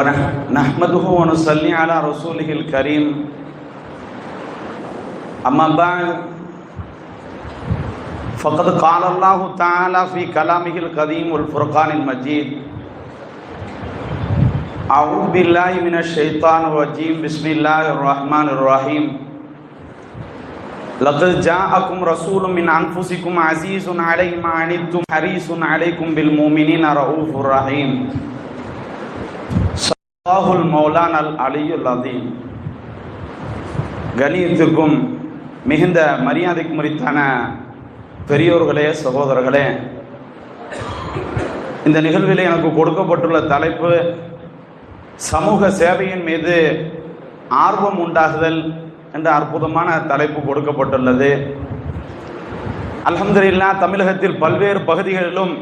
ونحمده ونصلي على رسوله الكريم. أما بعد فقد قال الله تعالى في كلامه القديم والفرقان المجيد أعوذ بالله من الشيطان الرجيم. بسم الله الرحمن الرحيم. لقد جاءكم رسول من أنفسكم عزيز عليه ما عنتم حريص عليكم بالمؤمنين رؤوف رحيم. அல்லாஹுல் மௌலான் அல் அலியுல் அதீம் கணியத்திற்கும் மிகுந்த மரியாதைக்கு முறித்தான பெரியோர்களே சகோதரர்களே இந்த நிகழ்வில் எனக்கு கொடுக்கப்பட்டுள்ள தலைப்பு சமூக சேவையின் மீது ஆர்வம் உண்டாகுதல் என்ற அற்புதமான தலைப்பு கொடுக்கப்பட்டுள்ளது. அலமதுல்லா தமிழகத்தில் பல்வேறு பகுதிகளிலும்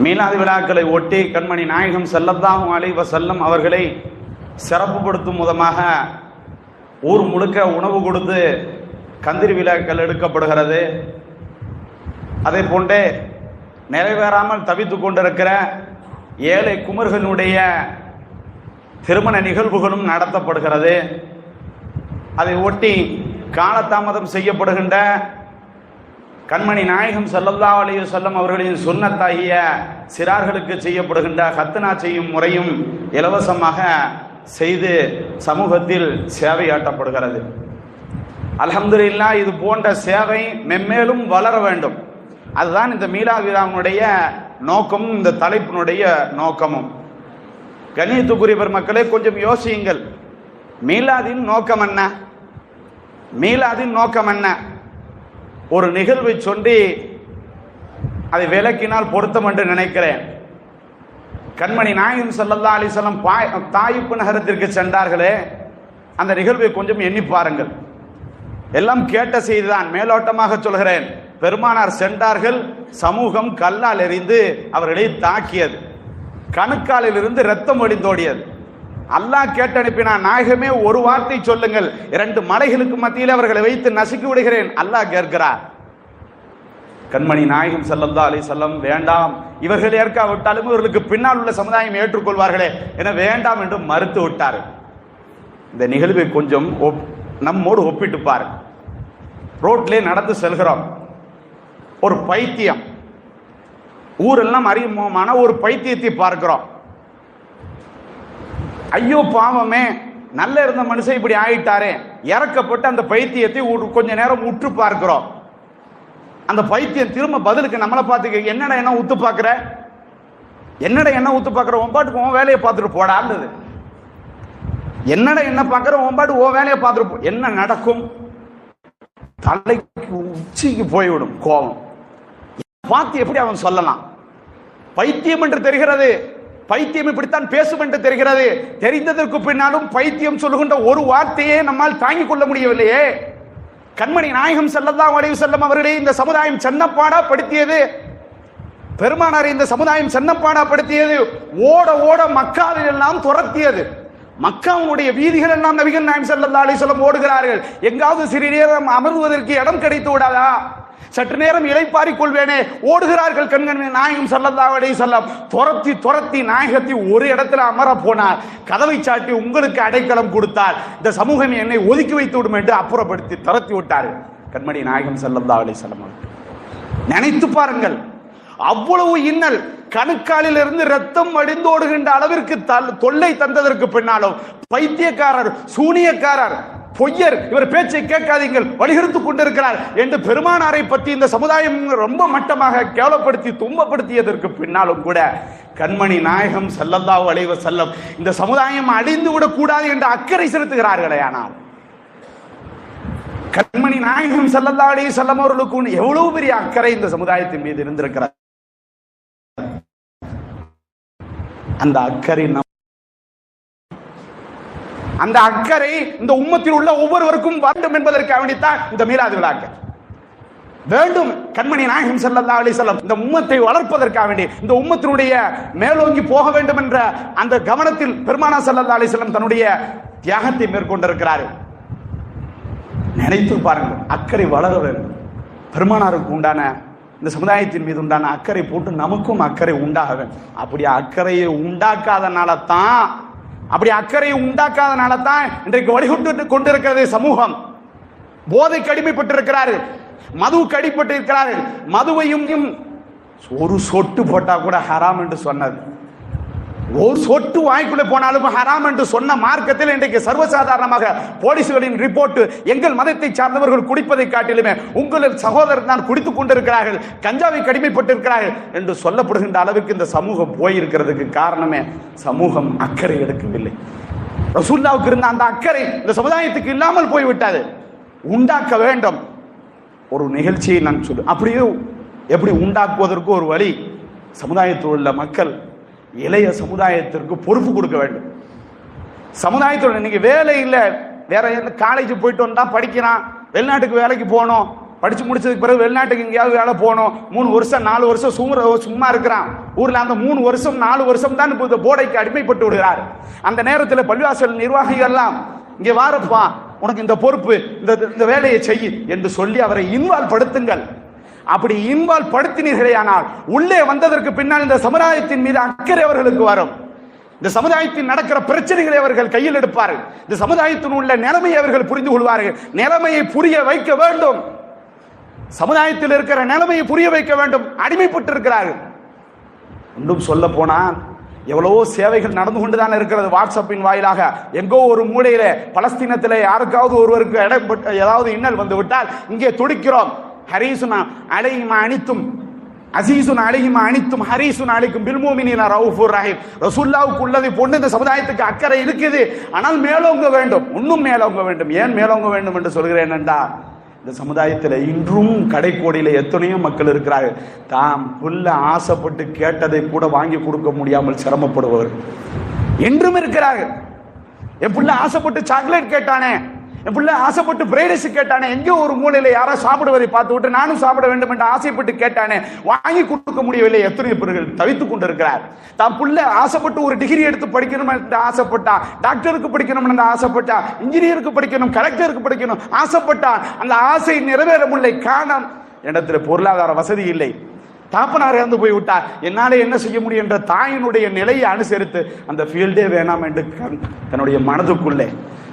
மீனாதி விழாக்களை ஒட்டி கண்மணி நாயகம் செல்லத்தாகும் அலைவ செல்லம் அவர்களை சிறப்புப்படுத்தும் விதமாக ஊர் முழுக்க உணவு கொடுத்து கந்திரி விழாக்கள் எடுக்கப்படுகிறது. அதே போன்றே நிறைவேறாமல் தவித்து கொண்டிருக்கிற ஏழை குமர்களுடைய திருமண நிகழ்வுகளும் நடத்தப்படுகிறது. அதை ஒட்டி காலதாமதம் செய்யப்படுகின்ற கண்மணி நாயகம் சல்லல்லா அலைய செல்லம் அவர்களின் சுண்ணத்தாகிய சிறார்களுக்கு செய்யப்படுகின்ற ஹத்தனா செய்யும் முறையும் இலவசமாக செய்து சமூகத்தில் சேவையாட்டப்படுகிறது அலமதுல்லா இது போன்ற சேவை மென்மேலும் வளர வேண்டும். அதுதான் இந்த மீலா விழாவினுடைய நோக்கமும் இந்த தலைப்பினுடைய நோக்கமும். கணியத்துக்குரிய பெருமக்களே கொஞ்சம் யோசியுங்கள். மீலாதின் நோக்கம் என்ன? மீலாதின் நோக்கம் என்ன? ஒரு நிகழ்வை சொல்லி அதை விளக்கினால் பொருத்தம் என்று நினைக்கிறேன். கண்மணி நாயகம் சல்லல்லா பாய் தாயிப்பு நகரத்திற்கு சென்றார்களே. அந்த நிகழ்வை கொஞ்சம் எண்ணி பாருங்கள். எல்லாம் கேட்ட செய்திதான். மேலோட்டமாக சொல்கிறேன். பெருமானார் சென்றார்கள். சமூகம் கல்லால் எறிந்து அவர்களை தாக்கியது. கணுக்காலில் இருந்து ரத்தம் ஒடிந்தோடியது. அல்லாஹ் கேட்டு அனுப்பினான் நாயகமே ஒரு வார்த்தை சொல்லுங்கள். இரண்டு மலைகளுக்கு மத்தியில் அவர்களை வைத்து நசுக்கி விடுகிறேன். அல்லாஹ் கேட்கிறார். கண்மணி நாயகம் செல்லந்தா அலி செல்லம் வேண்டாம். இவர்கள் ஏற்காவிட்டாலும் இவர்களுக்கு பின்னால் உள்ள சமுதாயம் ஏற்றுக்கொள்வார்களே என வேண்டாம் என்று மறுத்து விட்டார். இந்த நிகழ்வை கொஞ்சம் நம்மோடு ஒப்பிட்டு பாரு. நடந்து செல்கிறோம். ஒரு பைத்தியம். ஊரெல்லாம் அறிமுகமான ஒரு பைத்தியத்தை பார்க்கிறோம். ஐயோ பாவமே. நல்ல இருந்த மனுஷன் இப்படி ஆயிட்டாரே. இறக்கப்பட்டு அந்த பைத்தியத்தை கொஞ்ச நேரம் உற்று பார்க்கிறோம். அந்த பைத்தியம் திரும்ப பதிலுக்கு நம்மளை பார்த்து என்னடா என்ன உத்து பார்க்குற? என்னடா என்ன உத்து பார்க்குற? உன் பாட்டுக்கு உன் வேலையை பார்த்துட்டு போடான்றது என்னடா என்ன பார்க்குற? உன் பாட்டு உன் வேலையை பார்த்துட்டு போ. என்ன நடக்கும்? தலைக்கு உச்சிக்கு போய்விடும் கோபம். பார்த்து எப்படி அவன் சொல்லலாம்? பைத்தியம் என்று தெரிகிறது. பைத்தியம் இப்படித்தான் பேசும் என்று தெரிகிறது. தெரிந்ததற்கு பின்னாலும் பைத்தியம் சொல்லுகின்ற ஒரு வார்த்தையே நம்மால் தாங்கிக் கொள்ள முடியவில்லையே. கண்மணி நாயகம் செல்லதான் வடிவு செல்லம் அவர்களே இந்த சமுதாயம் சென்னப்பாடா படுத்தியது பெருமானார் இந்த சமுதாயம் சென்னப்பாடா படுத்தியது ஓட ஓட மக்காவில் எல்லாம் துரத்தியது. மக்காவுடைய வீதிகள் எல்லாம் நபிகள் நாயம் செல்லல்லா அலி சொல்லம் ஓடுகிறார்கள். எங்காவது சிறிது நேரம் அமர்வதற்கு இடம் கிடைத்து விடாதா? சற்று நேரம் இலைப்பாரி கொள்வேனே. ஓடுகிறார்கள் கண்கண் நாயகம் சல்லல்லாவடை செல்லம் துரத்தி துரத்தி நாயகத்தை ஒரு இடத்துல அமர போனார். கதவை சாட்டி உங்களுக்கு அடைக்கலம் கொடுத்தார். இந்த சமூகம் என்னை ஒதுக்கி வைத்து விடும் என்று அப்புறப்படுத்தி துரத்தி விட்டார்கள் கண்மணி நாயகம் சல்லல்லா செல்லம் நினைத்து பாருங்கள். அவ்வளவு இன்னல் கணுக்காலில் இருந்து ரத்தம் வடிந்தோடுகின்ற அளவிற்கு தொல்லை தந்ததற்கு பின்னாலும் பைத்தியக்காரர் சூனியக்காரர் பொய்யர் இவர் பேச்சை கேட்காதீங்கள் வலியுறுத்து கொண்டிருக்கிறார் என்று பெருமானாரை பற்றி இந்த சமுதாயம் ரொம்ப மட்டமாக கேவலப்படுத்தி துன்பப்படுத்தியதற்கு பின்னாலும் கூட கண்மணி நாயகம் செல்லந்தா அலைவ செல்லம் இந்த சமுதாயம் அழிந்து விடக்கூடாது என்று அக்கறை செலுத்துகிறார்களே ஆனால். கண்மணி நாயகம் செல்லந்தா அலைய செல்லம் அவர்களுக்கு எவ்வளவு பெரிய அக்கறை இந்த சமுதாயத்தின் மீது இருந்திருக்கிறார் அந்த அக்கறை அந்த அக்கறை இந்த உம்மத்தில் உள்ள ஒவ்வொருவருக்கும் வேண்டும் என்பதற்காக வேண்டித்தான் இந்த மீலாது விழாக்கள். வேண்டும். கண்மணி நாயகம் செல்லல்லா அலி செல்லம் இந்த உம்மத்தை வளர்ப்பதற்காக வேண்டி இந்த உம்மத்தினுடைய மேலோங்கி போக வேண்டும் என்ற அந்த கவனத்தில் பெருமானா செல்லல்லா அலி செல்லம் தன்னுடைய தியாகத்தை மேற்கொண்டிருக்கிறார். நினைத்து பாருங்கள் அக்கறை வளர வேண்டும். பெருமானாருக்கு உண்டான இந்த சமுதாயத்தின் மீது உண்டான அக்கறை போட்டு நமக்கும் அக்கறை உண்டாக வேண்டும். அப்படி அக்கறையை உண்டாக்காதனால தான் அப்படி அக்கறையை உண்டாக்காதனால தான் இன்றைக்கு வழிகொண்டு கொண்டிருக்கிறது சமூகம். போதைக்கு அடிமைப்பட்டிருக்கிறார்கள் மதுவுக்கு அடிபட்டிருக்கிறார்கள் மதுவையும் ஒரு சொட்டு போட்டா கூட ஹராம் என்று சொன்னது ஒரு சொட்டு வாய்க்குள்ளே போனாலும் ஹராம் என்று சொன்ன மார்க்கத்தில் இன்றைக்கு சர்வசாதாரணமாக போலீஸ்களின் ரிப்போர்ட் எங்கள் மதத்தை சார்ந்தவர்கள் குடிப்பதை காட்டிலுமே உங்களின் சகோதரர் தான் குடித்துக் கொண்டிருக்கிறார்கள் கஞ்சாவை கடிமைப்பட்டிருக்கிறார்கள் என்று சொல்லப்படுகின்ற அளவுக்கு இந்த சமூகம் போயிருக்கிறதுக்கு காரணமே சமூகம் அக்கறை எடுக்கவில்லை. ரசூல்லாவுக்கு இருந்த அந்த அக்கறை இந்த சமுதாயத்துக்கு இல்லாமல் போய்விட்டது. உண்டாக்க வேண்டும். ஒரு நிகழ்ச்சியை நான் சொல்லு அப்படியே எப்படி உண்டாக்குவதற்கு ஒரு வழி சமுதாயத்தில் உள்ள மக்கள் இளைய சமுதாயத்திற்கு பொறுப்பு கொடுக்க வேண்டும். சமுதாயத்தோட இன்னைக்கு வேலை இல்லை. வேற எந்த காலேஜ் போயிட்டு வந்தா படிக்கிறான். வெளிநாட்டுக்கு வேலைக்கு போகணும். படிச்சு முடிச்சதுக்கு பிறகு வெளிநாட்டுக்கு எங்கேயாவது வேலை போகணும். மூணு வருஷம் நாலு வருஷம் சும்மா சும்மா இருக்கிறான். ஊர்ல அந்த மூணு வருஷம் நாலு வருஷம் தான் இப்போ இந்த போதைக்கு அடிமைப்பட்டு விடுகிறார். அந்த நேரத்தில் பள்ளிவாசல் நிர்வாகிகள் எல்லாம் இங்கே வாரப்பா உனக்கு இந்த பொறுப்பு இந்த இந்த வேலையை செய் என்று சொல்லி அவரை இன்வால்வ் படுத்துங்கள். அப்படி இன்வால்வ் படுத்தினீர்களே ஆனால் உள்ளே வந்ததற்கு பின்னால் இந்த சமுதாயத்தின் மீது அக்கறை அவர்களுக்கு வரும். இந்த சமுதாயத்தில் நடக்கிற பிரச்சனைகளை அவர்கள் கையில் எடுப்பார்கள். இந்த சமுதாயத்தின் உள்ள நிலைமையை அவர்கள் புரிந்து கொள்வார்கள். நிலைமையை புரிய வைக்க வேண்டும். சமுதாயத்தில் இருக்கிற நிலைமையை புரிய வைக்க வேண்டும். அடிமைப்பட்டு இருக்கிறார்கள் இன்னும் சொல்ல போனால் எவ்வளவோ சேவைகள் நடந்து கொண்டுதான் இருக்கிறது வாட்ஸ்அப்பின் வாயிலாக. எங்கோ ஒரு மூலையில பலஸ்தீனத்தில் யாருக்காவது ஒருவருக்கு இடம் ஏதாவது இன்னல் வந்து விட்டால் இங்கே துடிக்கிறோம். ஹரீசுனா அலையுமா அனித்தும் அசீசுன் அழகிமா அனித்தும் ஹரீசுன் அழைக்கும் பில்மோமினினா ரவுஃபுர் ரஹீம். ரசூல்லாவுக்கு உள்ளதை போன்று இந்த சமுதாயத்துக்கு அக்கறை இருக்குது. ஆனால் மேலோங்க வேண்டும் இன்னும் மேலோங்க வேண்டும். ஏன் மேலோங்க வேண்டும் என்று சொல்கிறேன் என்றால் இந்த சமுதாயத்தில் இன்றும் கடைக்கோடியில் எத்தனையோ மக்கள் இருக்கிறார்கள். தாம் உள்ள ஆசைப்பட்டு கேட்டதை கூட வாங்கி கொடுக்க முடியாமல் சிரமப்படுபவர்கள். என்றும் இருக்கிறார்கள். என் பிள்ளை ஆசைப்பட்டு சாக்லேட் கேட்டானே என் புள்ள ஆசைப்பட்டு பிரைடஸ் கேட்டானே எங்கேயோ ஒரு மூலையில யாரோ சாப்பிடுவதை பார்த்து விட்டு நானும் சாப்பிட வேண்டும் என்று ஆசைப்பட்டு கேட்டானே வாங்கி கொடுக்க முடியவில்லை. எத்தனை பேர்கள் தவித்துக் கொண்டிருக்கிறார். தான் பிள்ளை ஆசைப்பட்டு ஒரு டிகிரி எடுத்து படிக்கணும் என்று ஆசைப்பட்டா டாக்டருக்கு படிக்கணும் என்று ஆசைப்பட்டா இன்ஜினியருக்கு படிக்கணும் கலெக்டருக்கு படிக்கணும் ஆசைப்பட்டான் அந்த ஆசை நிறைவேற முடியலை காரணம் இடத்துல பொருளாதார வசதி இல்லை. தாப்பனார் இறந்து போய் விட்டார் என்னால என்ன செய்ய முடியும் என்ற தாயினுடைய நிலையை அனுசரித்து அந்த ஃபீல்டே வேணாம் என்று தன்னுடைய மனதுக்குள்ளே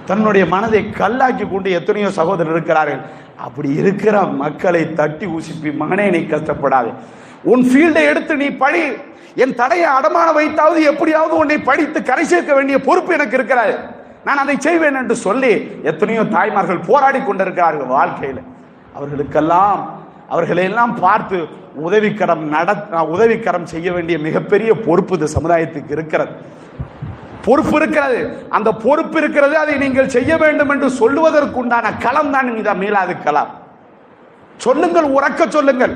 தன்னுடைய மனதை கல்லாக்கி கொண்டு எத்தனையோ சகோதரர் இருக்கிறார்கள். அப்படி இருக்கிற மக்களை தட்டி ஊசிப்பி மகனே நீ கஷ்டப்படாது. உன் ஃபீல்டை எடுத்து நீ படி. என் தடையை அடமான வைத்தாவது எப்படியாவது உன்னை படித்து கரை சேர்க்க வேண்டிய பொறுப்பு எனக்கு இருக்கிறாரு நான் அதை செய்வேன் என்று சொல்லி எத்தனையோ தாய்மார்கள் போராடி கொண்டிருக்கிறார்கள் வாழ்க்கையில். அவர்களுக்கெல்லாம் அவர்களை எல்லாம் பார்த்து உதவிக்கரம் நட உதவிக்கரம் செய்ய வேண்டிய மிகப்பெரிய பொறுப்பு இந்த சமுதாயத்துக்கு இருக்கிறது. பொறுப்பு இருக்கிறது. அந்த பொறுப்பு இருக்கிறது அதை நீங்கள் செய்ய வேண்டும் என்று சொல்லுவதற்குண்டான களம் தான் இந்த மீளாது களம் சொல்லுங்கள் உறக்க சொல்லுங்கள்.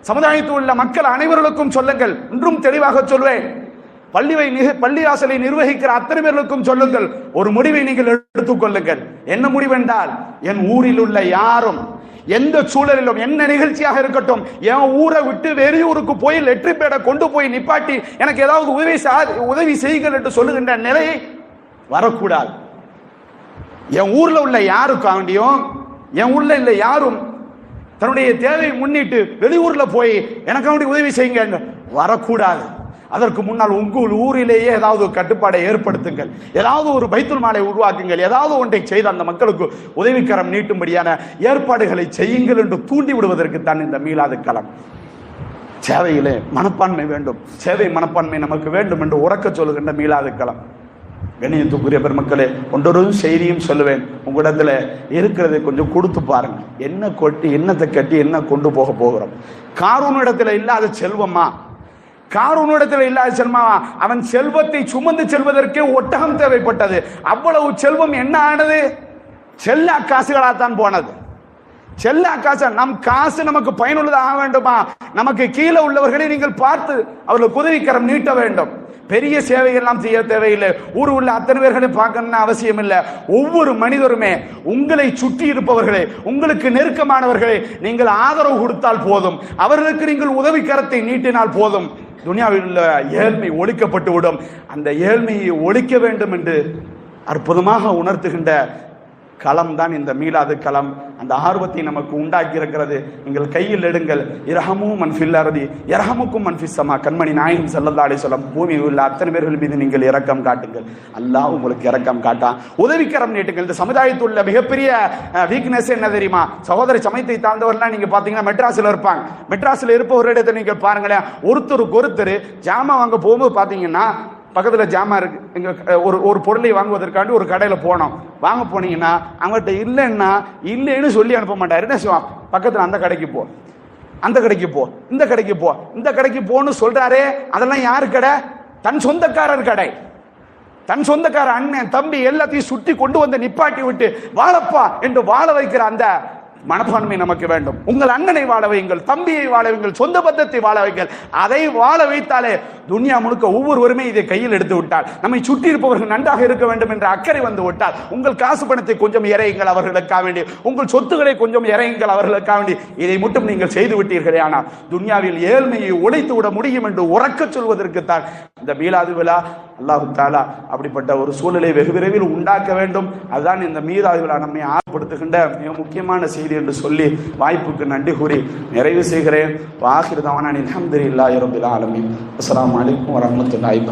சமுதாயத்தில் உள்ள மக்கள் அனைவர்களுக்கும் சொல்லுங்கள். இன்றும் தெளிவாக சொல்வேன். பள்ளிவை நிக- பள்ளிவாசலை நிர்வகிக்கிற அத்தனை பேர்களுக்கும் சொல்லுங்கள். ஒரு முடிவை நீங்கள் எடுத்துக்கொள்ளுங்கள் என்ன முடிவென்றால் என் ஊரில் உள்ள யாரும் எந்த சூழலிலும் என்ன நிகழ்ச்சியாக இருக்கட்டும் என் ஊரை விட்டு வெளியூருக்கு போய் லெட்ரி பேடை கொண்டு போய் நிப்பாட்டி எனக்கு ஏதாவது உதவி உதவி செய்யுங்கள் என்று சொல்லுகின்ற நிலையை வரக்கூடாது. என் ஊர்ல உள்ள யாருக்காண்டியும் என் ஊர்ல இல்ல யாரும் தன்னுடைய தேவையை முன்னிட்டு வெளியூர்ல போய் எனக்கு உதவி செய்யுங்க வரக்கூடாது. அதற்கு முன்னால் உங்கள் ஊரிலேயே ஏதாவது ஒரு கட்டுப்பாடை ஏற்படுத்துங்கள். ஏதாவது ஒரு பைத்துல் மாலை உருவாக்குங்கள். ஏதாவது ஒன்றை செய்து அந்த மக்களுக்கு உதவிக்கரம் நீட்டும்படியான ஏற்பாடுகளை செய்யுங்கள் என்று தூண்டி விடுவதற்கு தான் இந்த மீளாது களம் சேவையிலே மனப்பான்மை வேண்டும். சேவை மனப்பான்மை நமக்கு வேண்டும் என்று உறக்க சொல்லுகின்ற மீளாது களம் கணியத்துக்குரிய பெருமக்களே ஒன்றொரு செய்தியும் சொல்லுவேன். உங்களிடத்துல இருக்கிறதை கொஞ்சம் கொடுத்து பாருங்க என்ன கொட்டி என்னத்தை கட்டி என்ன கொண்டு போக போகிறோம்? காரூன் இடத்துல இல்லாத செல்வமா? கார் இடத்துல இல்லாத செல்மா அவன் செல்வத்தை சுமந்து செல்வதற்கே ஒட்டகம் தேவைப்பட்டது. அவ்வளவு செல்வம் என்ன ஆனது? செல்லா காசுகளாகத்தான் போனது. செல்லா காசு நம் காசு நமக்கு பயனுள்ளதாக வேண்டுமா? நமக்கு கீழே உள்ளவர்களை நீங்கள் பார்த்து அவர்களுக்கு உதவிக்கரம் நீட்ட வேண்டும். பெரிய சேவைகள்லாம் செய்ய தேவையில்லை. ஊர் உள்ள அத்தனை பேர்களை பார்க்கணும்னு அவசியம் இல்லை ஒவ்வொரு மனிதருமே உங்களை சுற்றி இருப்பவர்களே உங்களுக்கு நெருக்கமானவர்களே நீங்கள் ஆதரவு கொடுத்தால் போதும். அவர்களுக்கு நீங்கள் உதவிக்கரத்தை நீட்டினால் போதும். துனியாவில் உள்ள ஏழ்மை ஒழிக்கப்பட்டு விடும் அந்த ஏழ்மையை ஒழிக்க வேண்டும் என்று அற்புதமாக உணர்த்துகின்ற களம் தான் இந்த மீளாது களம். அந்த ஆர்வத்தை நமக்கு உண்டாக்கி இருக்கிறது நீங்கள் கையில் எடுங்கள். இரஹமும் மன்ஃபில் அறுதி இரஹமுக்கும் மன்ஃபிசமா கண்மணி நாயகம் ஸல்லல்லாஹு அலைஹி பூமி பூமியில் உள்ள அத்தனை பேர்கள் மீது நீங்கள் இரக்கம் காட்டுங்கள். அல்லாஹ் உங்களுக்கு இரக்கம் காட்டான் உதவிக்கரம் நீட்டுங்கள். இந்த சமுதாயத்தில் உள்ள மிகப்பெரிய வீக்னஸ் என்ன தெரியுமா? சகோதர சமயத்தை தாழ்ந்தவர்லாம் நீங்க பாத்தீங்கன்னா மெட்ராஸ்ல இருப்பாங்க. மெட்ராஸ்ல இருப்பவரிடத்தை நீங்கள் பாருங்களேன் ஒருத்தருக்கு ஒருத்தர் ஜாமான் வாங்க போகும்போது பாத்தீங்கன்னா பக்கத்தில் ஜாமான் இருக்கு. எங்க ஒரு ஒரு பொருளை வாங்குவதற்காண்டி ஒரு கடையில் போனோம். வாங்க போனீங்கன்னா அவங்ககிட்ட இல்லைன்னா இல்லைன்னு சொல்லி அனுப்ப மாட்டாரு. என்ன செய்வான்? பக்கத்தில் அந்த கடைக்கு போ. அந்த கடைக்கு போ. இந்த கடைக்கு போ. இந்த கடைக்கு போன்னு சொல்றாரே அதெல்லாம் யார் கடை? தன் சொந்தக்காரர் கடை. தன் சொந்தக்கார அண்ணன் தம்பி எல்லாத்தையும் சுட்டி கொண்டு வந்து நிப்பாட்டி விட்டு வாழப்பா என்று வாழ வைக்கிற அந்த மனப்பான்மை நமக்கு வேண்டும். உங்கள் அண்ணனை வாழ வையுங்கள் தம்பியை வாழ வையுங்கள் சொந்த பந்தத்தை வாழ வைங்கள் அதை வாழ வைத்தாலே துனியா முழுக்க ஒவ்வொருவருமே இதை கையில் எடுத்து விட்டால் நம்மை சுற்றி இருப்பவர்கள் நன்றாக இருக்க வேண்டும் என்ற அக்கறை வந்து விட்டால் உங்கள் காசு பணத்தை கொஞ்சம் இறையுங்கள் அவர்களுக்காக வேண்டி உங்கள் சொத்துக்களை கொஞ்சம் இறையுங்கள் அவர்களுக்காக வேண்டி இதை மட்டும் நீங்கள் செய்து விட்டீர்களே ஆனால் துனியாவில் ஏழ்மையை உழைத்து விட முடியும் என்று உறக்கச் சொல்வதற்குத்தான் இந்த மீலாது விழா அல்லாஹு தாலா அப்படிப்பட்ட ஒரு சூழ்நிலை வெகு விரைவில் உண்டாக்க வேண்டும். அதுதான் இந்த மீலாது நம்மை ஆர்வப்படுத்துகின்ற மிக முக்கியமான செய்தி என்று சொல்லி வாய்ப்புக்கு நன்றி கூறி நிறைவு செய்கிறேன். வாஹிர் தவானான் அலமதுல்லாஹி அலமி அஸ்லாம் வலைக்கம் அலைக்கும் வரஹ்மத்துல்லாஹி